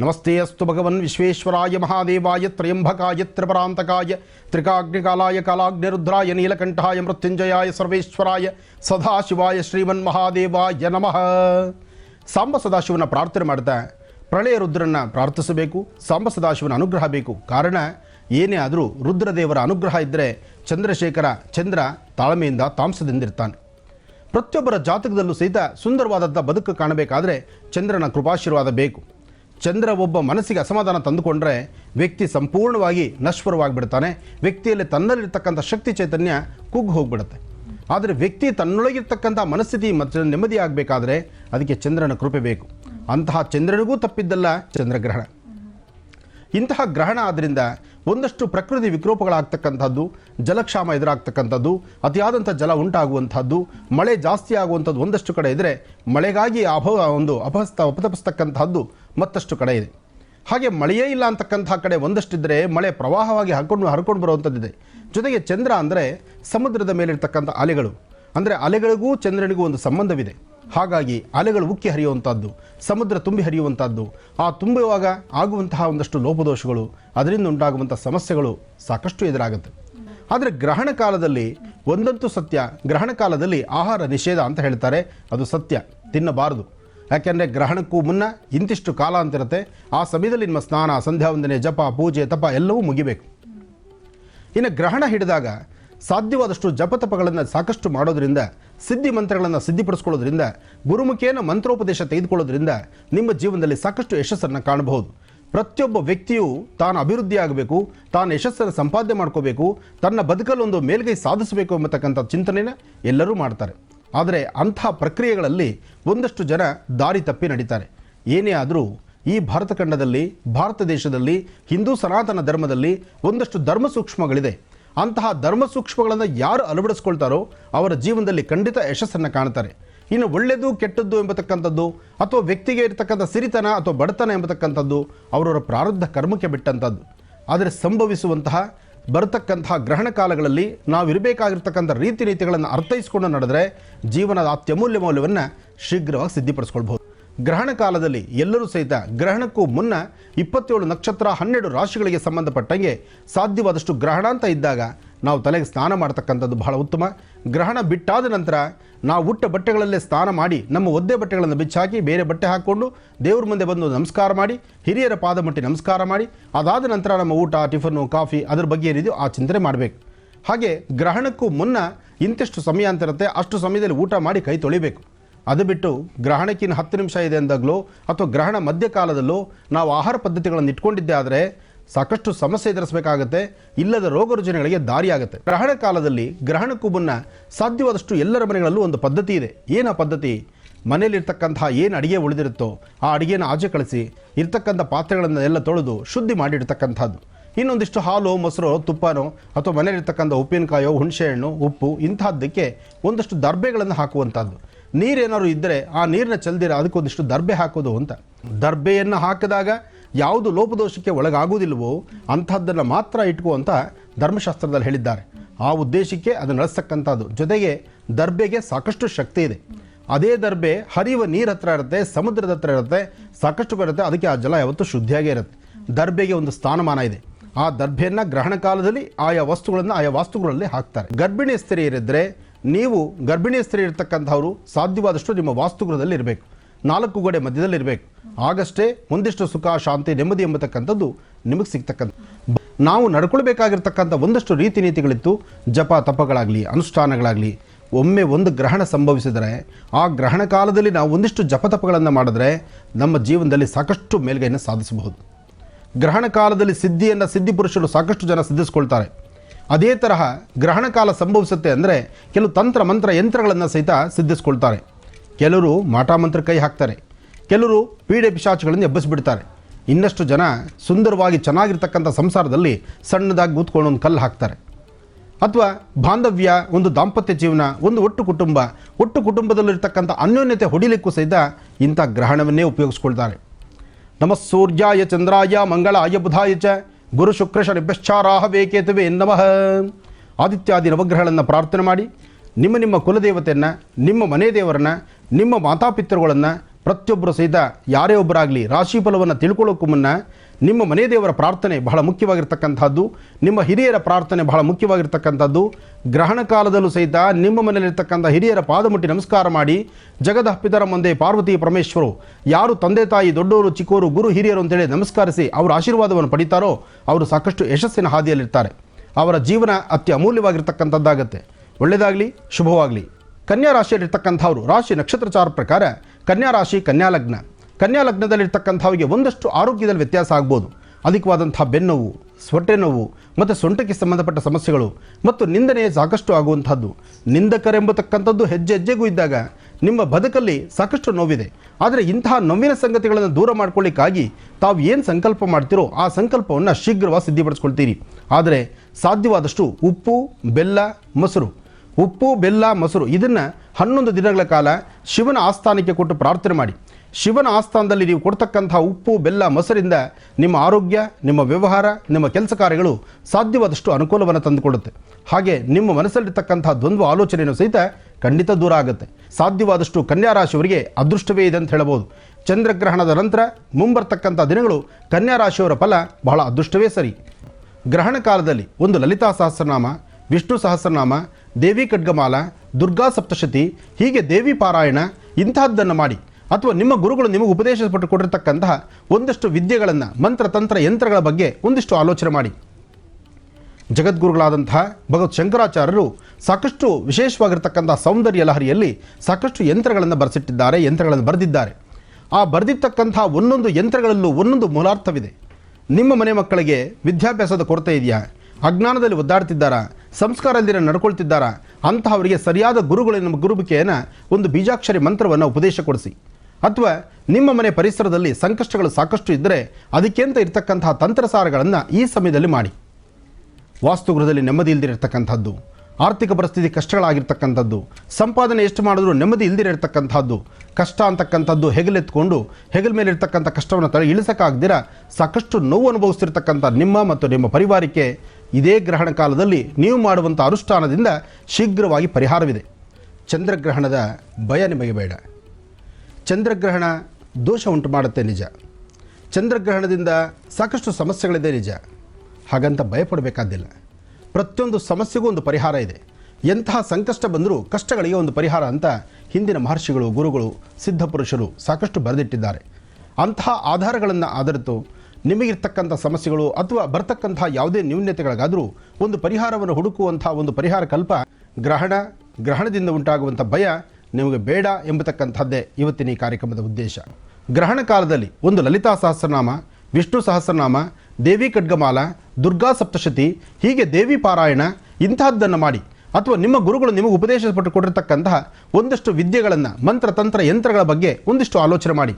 ನಮಸ್ತೆ ಅಸ್ತು ಭಗವನ್ ವಿಶ್ವೇಶ್ವರಾಯ ಮಹಾದೇವಾಯ ತ್ರಯಂಬಕಾಯ ತ್ರಿಪರಾಂತಕಾಯ ತ್ರಿಕಾಗ್ನಿಕಾಲಾಯ ಕಾಲಾಗ್ನಿರುದ್ರಾಯ ನೀಲಕಂಠಾಯ ಮೃತ್ಯುಂಜಯಾಯ ಸರ್ವೇಶ್ವರಾಯ ಸದಾಶಿವಾಯ ಶ್ರೀಮನ್ ಮಹಾದೇವಾಯ ನಮಃ. ಸಾಂಬ ಸದಾಶಿವನ ಪ್ರಾರ್ಥನೆ ಮಾಡ್ತಾ ಪ್ರಳಯ ರುದ್ರನ್ನ ಪ್ರಾರ್ಥಿಸಬೇಕು, ಸಾಂಬ ಸದಾಶಿವನ ಅನುಗ್ರಹ ಬೇಕು. ಕಾರಣ, ಏನೇ ಆದರೂ ರುದ್ರದೇವರ ಅನುಗ್ರಹ ಇದ್ದರೆ ಚಂದ್ರಶೇಖರ ಚಂದ್ರ ತಾಳ್ಮೆಯಿಂದ ತಾಮಸದಿಂದಿರ್ತಾನೆ. ಪ್ರತಿಯೊಬ್ಬರ ಜಾತಕದಲ್ಲೂ ಸಹಿತ ಸುಂದರವಾದಂಥ ಬದುಕು ಕಾಣಬೇಕಾದರೆ ಚಂದ್ರನ ಕೃಪಾಶೀರ್ವಾದ ಬೇಕು. ಚಂದ್ರ ಒಬ್ಬ ಮನಸ್ಸಿಗೆ ಅಸಮಾಧಾನ ತಂದುಕೊಂಡ್ರೆ ವ್ಯಕ್ತಿ ಸಂಪೂರ್ಣವಾಗಿ ನಶ್ವರವಾಗಿಬಿಡ್ತಾನೆ. ವ್ಯಕ್ತಿಯಲ್ಲಿ ತನ್ನಲ್ಲಿರ್ತಕ್ಕಂಥ ಶಕ್ತಿ ಚೈತನ್ಯ ಕುಗ್ಗು ಹೋಗ್ಬಿಡುತ್ತೆ. ಆದರೆ ವ್ಯಕ್ತಿ ತನ್ನೊಳಗಿರ್ತಕ್ಕಂಥ ಮನಸ್ಥಿತಿ ಮತ್ತು ನೆಮ್ಮದಿ ಆಗಬೇಕಾದ್ರೆ ಅದಕ್ಕೆ ಚಂದ್ರನ ಕೃಪೆ ಬೇಕು. ಅಂತಹ ಚಂದ್ರನಿಗೂ ತಪ್ಪಿದ್ದಲ್ಲ ಚಂದ್ರಗ್ರಹಣ. ಇಂತಹ ಗ್ರಹಣ ಆದ್ದರಿಂದ ಒಂದಷ್ಟು ಪ್ರಕೃತಿ ವಿಕೋಪಗಳಾಗ್ತಕ್ಕಂಥದ್ದು ಜಲಕ್ಷಾಮ ಎದುರಾಗ್ತಕ್ಕಂಥದ್ದು, ಅತಿಯಾದಂಥ ಜಲ ಉಂಟಾಗುವಂಥದ್ದು, ಮಳೆ ಜಾಸ್ತಿ ಆಗುವಂಥದ್ದು ಒಂದಷ್ಟು ಕಡೆ ಇದ್ದರೆ ಮಳೆಗಾಗಿ ಅಭ ಒಂದು ಅಪಹಸ್ತ ಅಪತಪಿಸ್ತಕ್ಕಂಥದ್ದು ಮತ್ತಷ್ಟು ಕಡೆ ಇದೆ. ಹಾಗೆ ಮಳೆಯೇ ಇಲ್ಲ ಅಂತಕ್ಕಂಥ ಕಡೆ ಒಂದಷ್ಟಿದ್ದರೆ ಮಳೆ ಪ್ರವಾಹವಾಗಿ ಹರ್ಕೊಂಡು ಹರ್ಕೊಂಡು ಬರುವಂಥದ್ದಿದೆ. ಜೊತೆಗೆ ಚಂದ್ರ ಅಂದರೆ ಸಮುದ್ರದ ಮೇಲಿರ್ತಕ್ಕಂಥ ಅಲೆಗಳು. ಅಂದರೆ ಅಲೆಗಳಿಗೂ ಚಂದ್ರನಿಗೂ ಒಂದು ಸಂಬಂಧವಿದೆ. ಹಾಗಾಗಿ ಅಲೆಗಳು ಉಕ್ಕಿ ಹರಿಯುವಂಥದ್ದು, ಸಮುದ್ರ ತುಂಬಿ ಹರಿಯುವಂಥದ್ದು. ಆ ತುಂಬುವಾಗ ಆಗುವಂತಹ ಒಂದಷ್ಟು ಲೋಪದೋಷಗಳು, ಅದರಿಂದ ಉಂಟಾಗುವಂಥ ಸಮಸ್ಯೆಗಳು ಸಾಕಷ್ಟು ಎದುರಾಗುತ್ತೆ. ಆದರೆ ಗ್ರಹಣ ಕಾಲದಲ್ಲಿ ಒಂದಂತೂ ಸತ್ಯ, ಗ್ರಹಣ ಕಾಲದಲ್ಲಿ ಆಹಾರ ನಿಷೇಧ ಅಂತ ಹೇಳ್ತಾರೆ. ಅದು ಸತ್ಯ, ತಿನ್ನಬಾರದು. ಯಾಕೆಂದರೆ ಗ್ರಹಣಕ್ಕೂ ಮುನ್ನ ಇಂತಿಷ್ಟು ಕಾಲ ಅಂತಿರುತ್ತೆ. ಆ ಸಮಯದಲ್ಲಿ ನಿಮ್ಮ ಸ್ನಾನ ಸಂಧ್ಯಾ ವಂದನೆ ಜಪ, ಪೂಜೆ, ತಪ ಎಲ್ಲವೂ ಮುಗಿಬೇಕು. ಇನ್ನು ಗ್ರಹಣ ಹಿಡಿದಾಗ ಸಾಧ್ಯವಾದಷ್ಟು ಜಪತಪಗಳನ್ನು ಸಾಕಷ್ಟು ಮಾಡೋದ್ರಿಂದ, ಸಿದ್ಧಿ ಮಂತ್ರಗಳನ್ನು ಸಿದ್ಧಿಪಡಿಸ್ಕೊಳ್ಳೋದ್ರಿಂದ, ಗುರುಮುಖಿಯನ್ನು ಮಂತ್ರೋಪದೇಶ ತೆಗೆದುಕೊಳ್ಳೋದ್ರಿಂದ ನಿಮ್ಮ ಜೀವನದಲ್ಲಿ ಸಾಕಷ್ಟು ಯಶಸ್ಸನ್ನು ಕಾಣಬಹುದು. ಪ್ರತಿಯೊಬ್ಬ ವ್ಯಕ್ತಿಯು ತಾನು ಅಭಿವೃದ್ಧಿ ಆಗಬೇಕು, ತಾನು ಯಶಸ್ಸನ್ನು ಸಂಪಾದನೆ ಮಾಡ್ಕೋಬೇಕು, ತನ್ನ ಬದುಕಲ್ಲೊಂದು ಮೇಲ್ಗೈ ಸಾಧಿಸಬೇಕು ಎಂಬತಕ್ಕಂಥ ಚಿಂತನೆನ ಎಲ್ಲರೂ ಮಾಡ್ತಾರೆ. ಆದರೆ ಅಂಥ ಪ್ರಕ್ರಿಯೆಗಳಲ್ಲಿ ಒಂದಷ್ಟು ಜನ ದಾರಿ ತಪ್ಪಿ ನಡೀತಾರೆ. ಏನೇ ಆದರೂ ಈ ಭಾರತ ಖಂಡದಲ್ಲಿ, ಭಾರತ ದೇಶದಲ್ಲಿ, ಹಿಂದೂ ಸನಾತನ ಧರ್ಮದಲ್ಲಿ ಒಂದಷ್ಟು ಧರ್ಮ ಸೂಕ್ಷ್ಮಗಳಿದೆ. ಅಂತಹ ಧರ್ಮ ಸೂಕ್ಷ್ಮಗಳನ್ನು ಯಾರು ಅಳವಡಿಸ್ಕೊಳ್ತಾರೋ ಅವರ ಜೀವನದಲ್ಲಿ ಖಂಡಿತ ಯಶಸ್ಸನ್ನು ಕಾಣ್ತಾರೆ. ಇನ್ನು ಒಳ್ಳೆಯದು, ಕೆಟ್ಟದ್ದು ಎಂಬತಕ್ಕಂಥದ್ದು, ಅಥವಾ ವ್ಯಕ್ತಿಗೆ ಇರತಕ್ಕಂಥ ಸಿರಿತನ ಅಥವಾ ಬಡತನ ಎಂಬತಕ್ಕಂಥದ್ದು ಅವರವರ ಪ್ರಾರಬ್ಧ ಕರ್ಮಕ್ಕೆ ಬಿಟ್ಟಂಥದ್ದು. ಆದರೆ ಸಂಭವಿಸುವಂತಹ ಬರತಕ್ಕಂತಹ ಗ್ರಹಣ ಕಾಲಗಳಲ್ಲಿ ನಾವಿರಬೇಕಾಗಿರ್ತಕ್ಕಂಥ ರೀತಿ ನೀತಿಗಳನ್ನು ಅರ್ಥೈಸಿಕೊಂಡು ನಡೆದರೆ ಜೀವನದ ಅತ್ಯಮೂಲ್ಯ ಮೌಲ್ಯವನ್ನು ಶೀಘ್ರವಾಗಿ ಸಿದ್ಧಿಪಡಿಸ್ಕೊಳ್ಬಹುದು. ಗ್ರಹಣ ಕಾಲದಲ್ಲಿ ಎಲ್ಲರೂ ಸಹಿತ ಗ್ರಹಣಕ್ಕೂ ಮುನ್ನ ಇಪ್ಪತ್ತೇಳು ನಕ್ಷತ್ರ ಹನ್ನೆರಡು ರಾಶಿಗಳಿಗೆ ಸಂಬಂಧಪಟ್ಟಂಗೆ ಸಾಧ್ಯವಾದಷ್ಟು ಗ್ರಹಣ ಅಂತ ಇದ್ದಾಗ ನಾವು ತಲೆಗೆ ಸ್ನಾನ ಮಾಡ್ತಕ್ಕಂಥದ್ದು ಬಹಳ ಉತ್ತಮ. ಗ್ರಹಣ ಬಿಟ್ಟಾದ ನಂತರ ನಾವು ಹುಟ್ಟ ಬಟ್ಟೆಗಳಲ್ಲೇ ಸ್ನಾನ ಮಾಡಿ, ನಮ್ಮ ಒದ್ದೆ ಬಟ್ಟೆಗಳನ್ನು ಬಿಚ್ಚಾಕಿ, ಬೇರೆ ಬಟ್ಟೆ ಹಾಕ್ಕೊಂಡು ದೇವ್ರ ಮುಂದೆ ಬಂದು ನಮಸ್ಕಾರ ಮಾಡಿ, ಹಿರಿಯರ ಪಾದ ಮುಟ್ಟಿ ನಮಸ್ಕಾರ ಮಾಡಿ, ಅದಾದ ನಂತರ ನಮ್ಮ ಊಟ, ಟಿಫನ್ನು, ಕಾಫಿ ಅದ್ರ ಬಗ್ಗೆ ಏನಿದೆಯೋ ಆ ಚಿಂತನೆ ಮಾಡಬೇಕು. ಹಾಗೆ ಗ್ರಹಣಕ್ಕೂ ಮುನ್ನ ಇಂತಿಷ್ಟು ಸಮಯ ಅಂತ ಇರುತ್ತೆ, ಅಷ್ಟು ಸಮಯದಲ್ಲಿ ಊಟ ಮಾಡಿ ಕೈ ತೊಳಿಬೇಕು. ಅದು ಬಿಟ್ಟು ಗ್ರಹಣಕ್ಕಿಂತ ಹತ್ತು ನಿಮಿಷ ಇದೆ ಅಂದಾಗಲೋ ಅಥವಾ ಗ್ರಹಣ ಮಧ್ಯಕಾಲದಲ್ಲೋ ನಾವು ಆಹಾರ ಪದ್ಧತಿಗಳನ್ನು ಇಟ್ಕೊಂಡಿದ್ದೆ ಆದರೆ ಸಾಕಷ್ಟು ಸಮಸ್ಯೆ ಎದುರಿಸಬೇಕಾಗತ್ತೆ, ಇಲ್ಲದ ರೋಗ ರುಜಿನಗಳಿಗೆ ದಾರಿಯಾಗುತ್ತೆ. ಗ್ರಹಣ ಕಾಲದಲ್ಲಿ ಗ್ರಹಣಕ್ಕೂ ಮುನ್ನ ಸಾಧ್ಯವಾದಷ್ಟು ಎಲ್ಲರ ಮನೆಗಳಲ್ಲೂ ಒಂದು ಪದ್ಧತಿ ಇದೆ. ಏನು ಆ ಪದ್ಧತಿ? ಮನೆಯಲ್ಲಿರ್ತಕ್ಕಂತಹ ಏನು ಅಡುಗೆ ಉಳಿದಿರುತ್ತೋ, ಆ ಅಡುಗೆನ ಆಚೆ ಕಳಿಸಿ, ಇರ್ತಕ್ಕಂಥ ಪಾತ್ರೆಗಳನ್ನು ಎಲ್ಲ ತೊಳೆದು ಶುದ್ಧಿ ಮಾಡಿರ್ತಕ್ಕಂಥದ್ದು ಇನ್ನೊಂದಿಷ್ಟು ಹಾಲು, ಮೊಸರು, ತುಪ್ಪನೋ, ಅಥವಾ ಮನೆಯಲ್ಲಿರ್ತಕ್ಕಂಥ ಉಪ್ಪಿನಕಾಯೋ, ಹುಣಸೆಹಣ್ಣು, ಉಪ್ಪು ಇಂಥದ್ದಕ್ಕೆ ಒಂದಷ್ಟು ದರ್ಬೆಗಳನ್ನು ಹಾಕುವಂಥದ್ದು. ನೀರೇನಾದ್ರು ಇದ್ದರೆ ಆ ನೀರನ್ನ ಚೆಲ್ದಿರ ಅದಕ್ಕೊಂದಿಷ್ಟು ದರ್ಬೆ ಹಾಕೋದು ಅಂತ. ದರ್ಬೆಯನ್ನು ಹಾಕಿದಾಗ ಯಾವುದು ಲೋಪದೋಷಕ್ಕೆ ಒಳಗಾಗುವುದಿಲ್ಲವೋ ಅಂಥದ್ದನ್ನು ಮಾತ್ರ ಇಟ್ಕೋ ಅಂತ ಧರ್ಮಶಾಸ್ತ್ರದಲ್ಲಿ ಹೇಳಿದ್ದಾರೆ. ಆ ಉದ್ದೇಶಕ್ಕೆ ಅದು ನಡೆಸ್ತಕ್ಕಂಥದ್ದು. ಜೊತೆಗೆ ದರ್ಬೆಗೆ ಸಾಕಷ್ಟು ಶಕ್ತಿ ಇದೆ. ಅದೇ ದರ್ಬೆ ಹರಿಯುವ ನೀರು ಹತ್ರ ಇರುತ್ತೆ, ಸಮುದ್ರದ ಹತ್ರ ಇರುತ್ತೆ, ಸಾಕಷ್ಟು ಬರುತ್ತೆ ಅದಕ್ಕೆ ಆ ಜಲ ಯಾವತ್ತೂ ಶುದ್ಧಿಯಾಗೇ ಇರುತ್ತೆ. ದರ್ಬೆಗೆ ಒಂದು ಸ್ಥಾನಮಾನ ಇದೆ. ಆ ದರ್ಬೆಯನ್ನು ಗ್ರಹಣ ಕಾಲದಲ್ಲಿ ಆಯಾ ವಸ್ತುಗಳನ್ನು ಆಯಾ ವಾಸ್ತುಗಳಲ್ಲಿ ಹಾಕ್ತಾರೆ. ಗರ್ಭಿಣಿ ಸ್ತ್ರೀಯರಿದ್ದರೆ ನೀವು ಗರ್ಭಿಣಿ ಸ್ತ್ರೀ ಇರ್ತಕ್ಕಂಥವ್ರು ಸಾಧ್ಯವಾದಷ್ಟು ನಿಮ್ಮ ವಾಸ್ತುಗೃಹದಲ್ಲಿ ಇರಬೇಕು. ನಾಲ್ಕು ಗೋಡೆ ಮಧ್ಯದಲ್ಲಿರಬೇಕು. ಆಗಷ್ಟೇ ಒಂದಿಷ್ಟು ಸುಖ, ಶಾಂತಿ, ನೆಮ್ಮದಿ ಎಂಬತಕ್ಕಂಥದ್ದು ನಿಮಗೆ ಸಿಗ್ತಕ್ಕಂಥ ನಾವು ನಡ್ಕೊಳ್ಬೇಕಾಗಿರ್ತಕ್ಕಂಥ ಒಂದಷ್ಟು ರೀತಿ ನೀತಿಗಳಿತ್ತು ಜಪ ತಪಗಳಾಗಲಿ, ಅನುಷ್ಠಾನಗಳಾಗಲಿ, ಒಮ್ಮೆ ಒಂದು ಗ್ರಹಣ ಸಂಭವಿಸಿದರೆ, ಆ ಗ್ರಹಣ ಕಾಲದಲ್ಲಿ ನಾವು ಒಂದಿಷ್ಟು ಜಪತಪಗಳನ್ನು ಮಾಡಿದ್ರೆ ನಮ್ಮ ಜೀವನದಲ್ಲಿ ಸಾಕಷ್ಟು ಮೇಲ್ಗೈನ ಸಾಧಿಸಬಹುದು. ಗ್ರಹಣ ಕಾಲದಲ್ಲಿ ಸಿದ್ಧಿಯನ್ನು ಸಿದ್ಧಿ ಪುರುಷರು ಸಾಕಷ್ಟು ಜನ ಸಿದ್ಧಿಸ್ಕೊಳ್ತಾರೆ. ಅದೇ ತರಹ ಗ್ರಹಣ ಕಾಲ ಸಂಭವಿಸುತ್ತೆ ಅಂದರೆ ಕೆಲವು ತಂತ್ರ, ಮಂತ್ರ, ಯಂತ್ರಗಳನ್ನು ಸಹಿತ ಸಿದ್ಧಿಸ್ಕೊಳ್ತಾರೆ. ಕೆಲವರು ಮಾಟಾಮಂತ್ರ ಕೈ ಹಾಕ್ತಾರೆ. ಕೆಲವರು ಪೀಡೆ ಪಿಶಾಚುಗಳನ್ನು ಎಬ್ಬಿಸ್ಬಿಡ್ತಾರೆ. ಇನ್ನಷ್ಟು ಜನ ಸುಂದರವಾಗಿ ಚೆನ್ನಾಗಿರ್ತಕ್ಕಂಥ ಸಂಸಾರದಲ್ಲಿ ಸಣ್ಣದಾಗಿ ಕೂತ್ಕೊಂಡು ಒಂದು ಕಲ್ಲು ಹಾಕ್ತಾರೆ. ಅಥವಾ ಬಾಂಧವ್ಯ, ಒಂದು ದಾಂಪತ್ಯ ಜೀವನ, ಒಂದು ಒಟ್ಟು ಕುಟುಂಬ, ಒಟ್ಟು ಕುಟುಂಬದಲ್ಲಿರ್ತಕ್ಕಂಥ ಅನ್ಯೋನ್ಯತೆ ಹೊಡಿಲಿಕ್ಕೂ ಸಹಿತ ಇಂಥ ಗ್ರಹಣವನ್ನೇ ಉಪಯೋಗಿಸ್ಕೊಳ್ತಾರೆ. ನಮ ಸೂರ್ಯಾಯ ಚಂದ್ರಾಯ ಮಂಗಳಾಯ ಬುಧಾಯ ಚ ಗುರು ಶುಕ್ರ ಶನಿಭ್ಯಶ್ಚಾರಾಹ ವೇಕೇತುವೆ ನಮಃ. ಆದಿತ್ಯಾದಿ ನವಗ್ರಹಗಳನ್ನು ಪ್ರಾರ್ಥನೆ ಮಾಡಿ ನಿಮ್ಮ ನಿಮ್ಮ ಕುಲದೇವತೆಯನ್ನು, ನಿಮ್ಮ ಮನೆ ದೇವರನ್ನ, ನಿಮ್ಮ ಮಾತಾಪಿತೃಗಳನ್ನು ಪ್ರತಿಯೊಬ್ಬರು ಸಹಿತ ಯಾರೇ ಒಬ್ಬರಾಗಲಿ ರಾಶಿ ಫಲವನ್ನು ತಿಳ್ಕೊಳ್ಳೋಕ್ಕೂ ಮುನ್ನ ನಿಮ್ಮ ಮನೆ ದೇವರ ಪ್ರಾರ್ಥನೆ ಬಹಳ ಮುಖ್ಯವಾಗಿರ್ತಕ್ಕಂಥದ್ದು. ನಿಮ್ಮ ಹಿರಿಯರ ಪ್ರಾರ್ಥನೆ ಬಹಳ ಮುಖ್ಯವಾಗಿರ್ತಕ್ಕಂಥದ್ದು. ಗ್ರಹಣ ಕಾಲದಲ್ಲೂ ಸಹಿತ ನಿಮ್ಮ ಮನೆಯಲ್ಲಿರ್ತಕ್ಕಂಥ ಹಿರಿಯರ ಪಾದ ಮುಟ್ಟಿ ನಮಸ್ಕಾರ ಮಾಡಿ, ಜಗದ ಪಿತರ ಮುಂದೆ ಪಾರ್ವತಿ ಪರಮೇಶ್ವರು ಯಾರು ತಂದೆ ತಾಯಿ ದೊಡ್ಡವರು ಚಿಕ್ಕವರು ಗುರು ಹಿರಿಯರು ಅಂತೇಳಿ ನಮಸ್ಕರಿಸಿ ಅವರ ಆಶೀರ್ವಾದವನ್ನು ಪಡಿತಾರೋ, ಅವರು ಸಾಕಷ್ಟು ಯಶಸ್ಸಿನ ಹಾದಿಯಲ್ಲಿರ್ತಾರೆ. ಅವರ ಜೀವನ ಅತಿ ಅಮೂಲ್ಯವಾಗಿರ್ತಕ್ಕಂಥದ್ದಾಗತ್ತೆ ಒಳ್ಳೆಯದಾಗಲಿ ಶುಭವಾಗಲಿ. ಕನ್ಯಾ ರಾಶಿಯಲ್ಲಿರ್ತಕ್ಕಂಥವ್ರು, ರಾಶಿ ನಕ್ಷತ್ರಚಾರ ಪ್ರಕಾರ ಕನ್ಯಾ ರಾಶಿ, ಕನ್ಯಾ ಲಗ್ನ. ಕನ್ಯಾ ಒಂದಷ್ಟು ಆರೋಗ್ಯದಲ್ಲಿ ವ್ಯತ್ಯಾಸ ಆಗ್ಬೋದು. ಅಧಿಕವಾದಂಥ ಬೆನ್ನೋವು ಸೊಟ್ಟೆ ನೋವು ಮತ್ತು ಸೊಂಟಕ್ಕೆ ಸಂಬಂಧಪಟ್ಟ ಸಮಸ್ಯೆಗಳು ಮತ್ತು ನಿಂದನೆ ಸಾಕಷ್ಟು ಆಗುವಂಥದ್ದು. ನಿಂದಕರೆಂಬತಕ್ಕಂಥದ್ದು ಹೆಜ್ಜೆ ಹೆಜ್ಜೆಗೂ ಇದ್ದಾಗ ನಿಮ್ಮ ಬದುಕಲ್ಲಿ ಸಾಕಷ್ಟು ನೋವಿದೆ. ಆದರೆ ಇಂತಹ ನೋವಿನ ಸಂಗತಿಗಳನ್ನು ದೂರ ಮಾಡ್ಕೊಳ್ಳಿಕ್ಕಾಗಿ ತಾವು ಏನು ಸಂಕಲ್ಪ ಮಾಡ್ತೀರೋ ಆ ಸಂಕಲ್ಪವನ್ನು ಶೀಘ್ರವಾಗಿ ಸಿದ್ಧಿಪಡಿಸ್ಕೊಳ್ತೀರಿ. ಆದರೆ ಸಾಧ್ಯವಾದಷ್ಟು ಉಪ್ಪು, ಬೆಲ್ಲ, ಮೊಸರು. ಉಪ್ಪು, ಬೆಲ್ಲ, ಮೊಸರು ಇದನ್ನು ಹನ್ನೊಂದು ದಿನಗಳ ಕಾಲ ಶಿವನ ಆಸ್ಥಾನಕ್ಕೆ ಕೊಟ್ಟು ಪ್ರಾರ್ಥನೆ ಮಾಡಿ. ಶಿವನ ಆಸ್ಥಾನದಲ್ಲಿ ನೀವು ಕೊಡ್ತಕ್ಕಂಥ ಉಪ್ಪು, ಬೆಲ್ಲ, ಮೊಸರಿಂದ ನಿಮ್ಮ ಆರೋಗ್ಯ, ನಿಮ್ಮ ವ್ಯವಹಾರ, ನಿಮ್ಮ ಕೆಲಸ ಕಾರ್ಯಗಳು ಸಾಧ್ಯವಾದಷ್ಟು ಅನುಕೂಲವನ್ನು ತಂದುಕೊಡುತ್ತೆ. ಹಾಗೆ ನಿಮ್ಮ ಮನಸ್ಸಲ್ಲಿರ್ತಕ್ಕಂಥ ದ್ವಂದ್ವ ಆಲೋಚನೆಯನ್ನು ಸಹಿತ ಖಂಡಿತ ದೂರ ಆಗುತ್ತೆ. ಸಾಧ್ಯವಾದಷ್ಟು ಕನ್ಯಾ ರಾಶಿಯವರಿಗೆ ಅದೃಷ್ಟವೇ ಇದೆ ಅಂತ ಹೇಳಬಹುದು ಚಂದ್ರಗ್ರಹಣದ ನಂತರ ಮುಂಬರ್ತಕ್ಕಂಥ ದಿನಗಳು ಕನ್ಯಾ ರಾಶಿಯವರ ಫಲ ಬಹಳ ಅದೃಷ್ಟವೇ ಸರಿ. ಗ್ರಹಣ ಕಾಲದಲ್ಲಿ ಒಂದು ಲಲಿತಾ ಸಹಸ್ರನಾಮ, ವಿಷ್ಣು ಸಹಸ್ರನಾಮ ದೇವಿ ಖಡ್ಗಮಾಲ, ದುರ್ಗಾ ಸಪ್ತಶತಿ, ಹೀಗೆ ದೇವಿ ಪಾರಾಯಣ ಇಂತಹದ್ದನ್ನು ಮಾಡಿ. ಅಥವಾ ನಿಮ್ಮ ಗುರುಗಳು ನಿಮಗೆ ಉಪದೇಶಪಟ್ಟು ಕೊಟ್ಟಿರ್ತಕ್ಕಂತಹ ಒಂದಷ್ಟು ವಿದ್ಯೆಗಳನ್ನು ಮಂತ್ರ, ತಂತ್ರ, ಯಂತ್ರಗಳ ಬಗ್ಗೆ ಒಂದಿಷ್ಟು ಆಲೋಚನೆ ಮಾಡಿ. ಜಗದ್ಗುರುಗಳಾದಂತಹ ಭಗವತ್ ಶಂಕರಾಚಾರ್ಯರು ಸಾಕಷ್ಟು ವಿಶೇಷವಾಗಿರ್ತಕ್ಕಂಥ ಸೌಂದರ್ಯ ಲಹರಿಯಲ್ಲಿ ಸಾಕಷ್ಟು ಯಂತ್ರಗಳನ್ನು ಬರೆಸಿಟ್ಟಿದ್ದಾರೆ, ಯಂತ್ರಗಳನ್ನು ಬರೆದಿದ್ದಾರೆ. ಆ ಬರೆದಿರ್ತಕ್ಕಂಥ ಒಂದೊಂದು ಯಂತ್ರಗಳಲ್ಲೂ ಒಂದೊಂದು ಮೂಲಾರ್ಥವಿದೆ. ನಿಮ್ಮ ಮನೆ ಮಕ್ಕಳಿಗೆ ವಿದ್ಯಾಭ್ಯಾಸದ ಕೊರತೆ ಇದೆಯಾ? ಅಜ್ಞಾನದಲ್ಲಿ ಒದ್ದಾಡ್ತಿದ್ದಾರಾ? ಸಂಸ್ಕಾರ ನಡ್ಕೊಳ್ತಿದ್ದಾರಾ? ಅಂತಹವರಿಗೆ ಸರಿಯಾದ ಗುರುಗಳು ನಮ್ಮ ಗುರುಬಿಕೆಯನ್ನು ಒಂದು ಬೀಜಾಕ್ಷರಿ ಮಂತ್ರವನ್ನು ಉಪದೇಶ ಕೊಡಿಸಿ. ಅಥವಾ ನಿಮ್ಮ ಮನೆ ಪರಿಸರದಲ್ಲಿ ಸಂಕಷ್ಟಗಳು ಸಾಕಷ್ಟು ಇದ್ದರೆ ಅದಕ್ಕೆಂತ ಇರತಕ್ಕಂತಹ ತಂತ್ರಸಾರಗಳನ್ನು ಈ ಸಮಯದಲ್ಲಿ ಮಾಡಿ. ವಾಸ್ತುಗೃಹದಲ್ಲಿ ನೆಮ್ಮದಿ ಇಲ್ದಿರತಕ್ಕಂಥದ್ದು ಆರ್ಥಿಕ ಪರಿಸ್ಥಿತಿ ಕಷ್ಟಗಳಾಗಿರ್ತಕ್ಕಂಥದ್ದು. ಸಂಪಾದನೆ ಎಷ್ಟು ಮಾಡಿದ್ರೂ ನೆಮ್ಮದಿ ಇಲ್ದಿರತಕ್ಕಂಥದ್ದು ಕಷ್ಟ ಅಂತಕ್ಕಂಥದ್ದು ಹೆಗಲೆತ್ಕೊಂಡು ಹೆಗಲ ಮೇಲೆ ಇರ್ತಕ್ಕಂಥ ಕಷ್ಟವನ್ನು ತಲೆ ಇಳಿಸೋಕ್ಕಾಗ್ದಿರ ಸಾಕಷ್ಟು ನೋವು ಅನುಭವಿಸ್ತಿರ್ತಕ್ಕಂಥ ನಿಮ್ಮ ಮತ್ತು ನಿಮ್ಮ ಪರಿವಾರಕ್ಕೆ ಇದೇ ಗ್ರಹಣ ಕಾಲದಲ್ಲಿ ನೀವು ಮಾಡುವಂಥ ಅನುಷ್ಠಾನದಿಂದ ಶೀಘ್ರವಾಗಿ ಪರಿಹಾರವಿದೆ. ಚಂದ್ರಗ್ರಹಣದ ಭಯ ನಿಮಗೆ ಬೇಡ. ಚಂದ್ರಗ್ರಹಣ ದೋಷ ಉಂಟು ಮಾಡುತ್ತೆ ನಿಜ. ಚಂದ್ರಗ್ರಹಣದಿಂದ ಸಾಕಷ್ಟು ಸಮಸ್ಯೆಗಳಿದೆ ನಿಜ. ಹಾಗಂತ ಭಯಪಡಬೇಕಾದ್ದಿಲ್ಲ ಪ್ರತಿಯೊಂದು ಸಮಸ್ಯೆಗೂ ಒಂದು ಪರಿಹಾರ ಇದೆ. ಎಂತಹ ಸಂಕಷ್ಟ ಬಂದರೂ ಕಷ್ಟಗಳಿಗೆ ಒಂದು ಪರಿಹಾರ ಅಂತ ಹಿಂದಿನ ಮಹರ್ಷಿಗಳು, ಗುರುಗಳು, ಸಿದ್ಧಪುರುಷರು ಸಾಕಷ್ಟು ಬರೆದಿಟ್ಟಿದ್ದಾರೆ. ಅಂತಹ ಆಧಾರಗಳನ್ನು ಆಧರಿತು ನಿಮಗಿರ್ತಕ್ಕಂಥ ಸಮಸ್ಯೆಗಳು ಅಥವಾ ಬರ್ತಕ್ಕಂಥ ಯಾವುದೇ ನ್ಯೂನ್ಯತೆಗಳಿಗಾದರೂ ಒಂದು ಪರಿಹಾರವನ್ನು ಹುಡುಕುವಂಥ ಒಂದು ಪರಿಹಾರ ಕಲ್ಪ ಗ್ರಹಣ, ಗ್ರಹಣದಿಂದ ಉಂಟಾಗುವಂಥ ಭಯ ನಿಮಗೆ ಬೇಡ ಎಂಬತಕ್ಕಂಥದ್ದೇ ಇವತ್ತಿನ ಈ ಕಾರ್ಯಕ್ರಮದ ಉದ್ದೇಶ. ಗ್ರಹಣ ಕಾಲದಲ್ಲಿ ಒಂದು ಲಲಿತಾ ಸಹಸ್ರನಾಮ, ವಿಷ್ಣು ಸಹಸ್ರನಾಮ, ದೇವಿ ಖಡ್ಗಮಾಲ, ದುರ್ಗಾ ಸಪ್ತಶತಿ, ಹೀಗೆ ದೇವಿ ಪಾರಾಯಣ ಇಂತಹದ್ದನ್ನು ಮಾಡಿ ಅಥವಾ ನಿಮ್ಮ ಗುರುಗಳು ನಿಮಗೆ ಉಪದೇಶಪಟ್ಟು ಕೊಟ್ಟಿರತಕ್ಕಂತಹ ಒಂದಷ್ಟು ವಿದ್ಯೆಗಳನ್ನು ಮಂತ್ರ, ತಂತ್ರ, ಯಂತ್ರಗಳ ಬಗ್ಗೆ ಒಂದಿಷ್ಟು ಆಲೋಚನೆ ಮಾಡಿ.